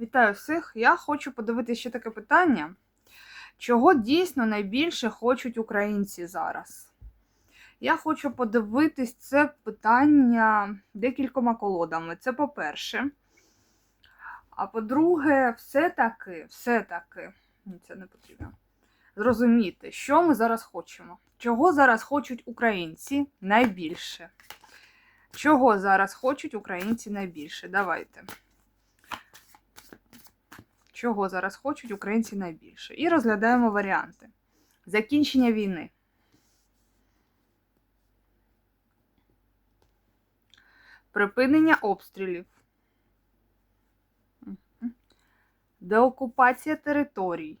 Вітаю всіх! Я хочу подивитися ще таке питання. Чого дійсно найбільше хочуть українці зараз? Я хочу подивитись це питання декількома колодами. Це по-перше. А по-друге, все-таки, все-таки, це не потрібно. Зрозуміти, що ми зараз хочемо. Чого зараз хочуть українці найбільше? Чого зараз хочуть українці найбільше? Давайте. Чого зараз хочуть українці найбільше? І розглядаємо варіанти. Закінчення війни. Припинення обстрілів. Деокупація територій.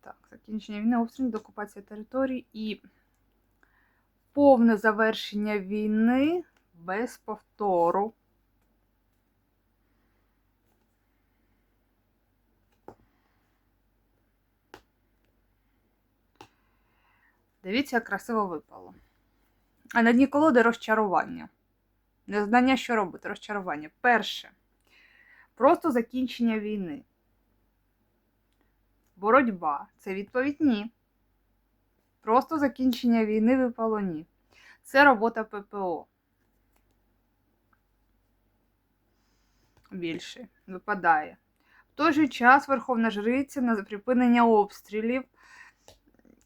Так, закінчення війни, обстрілів, деокупація територій і повне завершення війни без повтору. Дивіться, як красиво випало. А на дні колоди розчарування. Незнання, що робити, розчарування. Перше. Просто закінчення війни. Боротьба. Це відповідь ні. Просто закінчення війни випало ні. Це робота ППО. Більше випадає. В той же час Верховна Жриця на припинення обстрілів.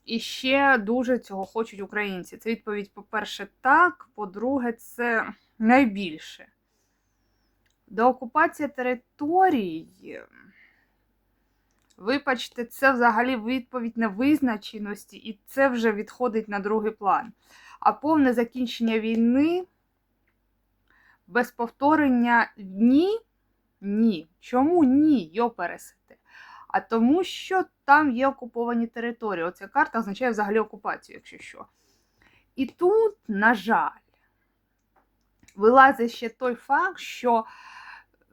І ще дуже цього хочуть українці. Це відповідь, по-перше, так, по-друге, це найбільше. Деокупація територій. Вибачте, це взагалі відповідь на визначеності, і це вже відходить на другий план. А повне закінчення війни без повторення ні. Ні. Чому ні? Йо пересити. А тому, що там є окуповані території. Оця карта означає взагалі окупацію, якщо що. І тут, на жаль, вилазить ще той факт, що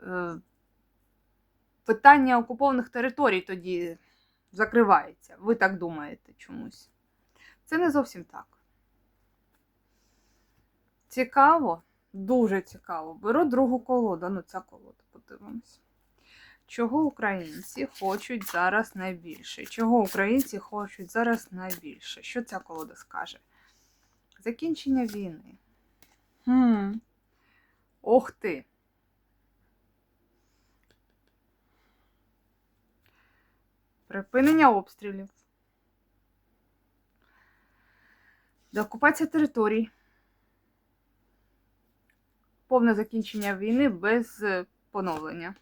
е, питання окупованих територій тоді закривається. Ви так думаєте чомусь. Це не зовсім так. Цікаво, дуже цікаво. Беру другу колоду. Ну, ця колода, подивимось. Чого українці хочуть зараз найбільше? Чого українці хочуть зараз найбільше? Що ця колода скаже? Закінчення війни. Хм. Ох ти. Припинення обстрілів. Деокупація територій. Повне закінчення війни без поновлення.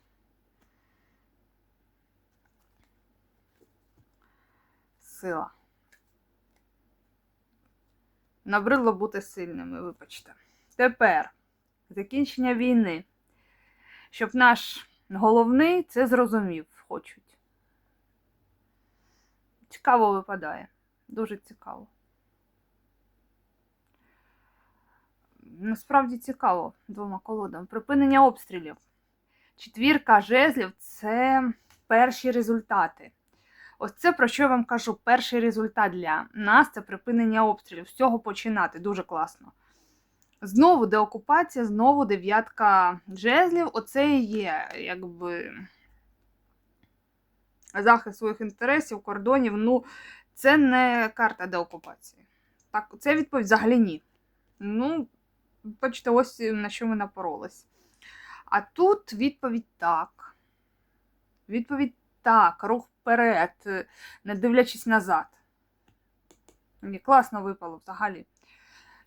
Сила. Набридло бути сильними, вибачте. Тепер закінчення війни. Щоб наш головний це зрозумів, хочуть. Цікаво випадає. Дуже цікаво. Насправді цікаво двома колодами. Припинення обстрілів. Четвірка жезлів це перші результати. Ось це про що я вам кажу. Перший результат для нас це припинення обстрілів. З цього починати. Дуже класно. Знову деокупація, знову дев'ятка жезлів. Оце і є, якби захист своїх інтересів, кордонів. Ну, це не карта деокупації. Так, це відповідь взагалі ні. Ну, бачите, ось на що ми напоролись. А тут відповідь так. Відповідь так, рух вперед, не дивлячись назад. Мені класно випало взагалі.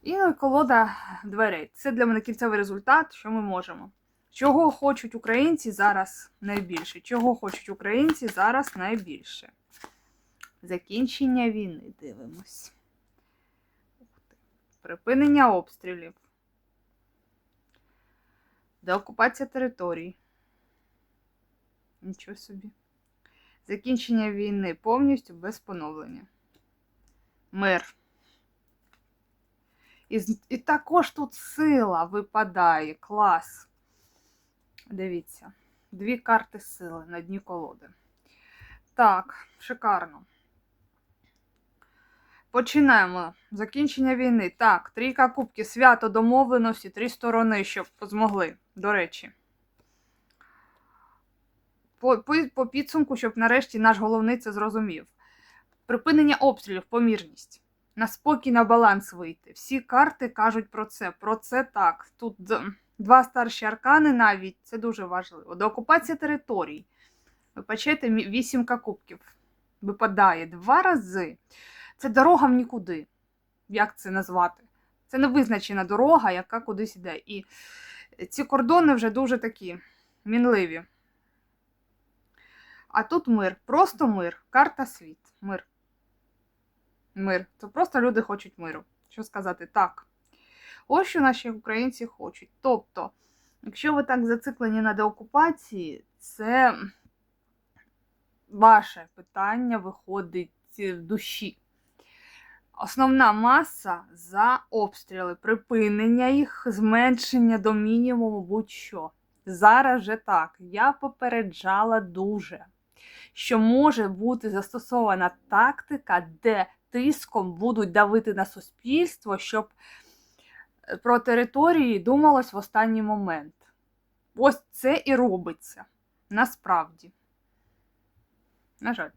І колода дверей. Це для мене кінцевий результат, що ми можемо. Чого хочуть українці зараз найбільше? Чого хочуть українці зараз найбільше? Закінчення війни дивимось. Припинення обстрілів. Деокупація територій. Нічого собі. Закінчення війни повністю без поновлення. Мир. І, і також тут сила випадає. Клас. Дивіться, дві карти сили на дні колоди. Так, шикарно. Починаємо. Закінчення війни. Так, трійка кубків, свято домовленості, три сторони, щоб змогли, до речі. По, по, по підсумку, щоб нарешті наш головний це зрозумів. Припинення обстрілів, помірність. На спокій, на баланс вийти. Всі карти кажуть про це. Про це так. Тут два старші аркани навіть, це дуже важливо. Деокупація територій. Ви бачите, вісімка кубків випадає два рази. Це дорога в нікуди. Як це назвати? Це невизначена дорога, яка кудись йде. І ці кордони вже дуже такі мінливі. А тут мир, просто мир, карта світ, мир. Мир. Це просто люди хочуть миру. Що сказати? Так. Ось що наші українці хочуть. Тобто, якщо ви так зациклені на деокупації, це ваше питання виходить в душі. Основна маса за обстріли, припинення їх, зменшення до мінімуму будь-що. Зараз же так. Я попереджала дуже, що може бути застосована тактика, де тиском будуть давити на суспільство, щоб е, про території думалось в останній момент. Ось це і робиться насправді. На жаль.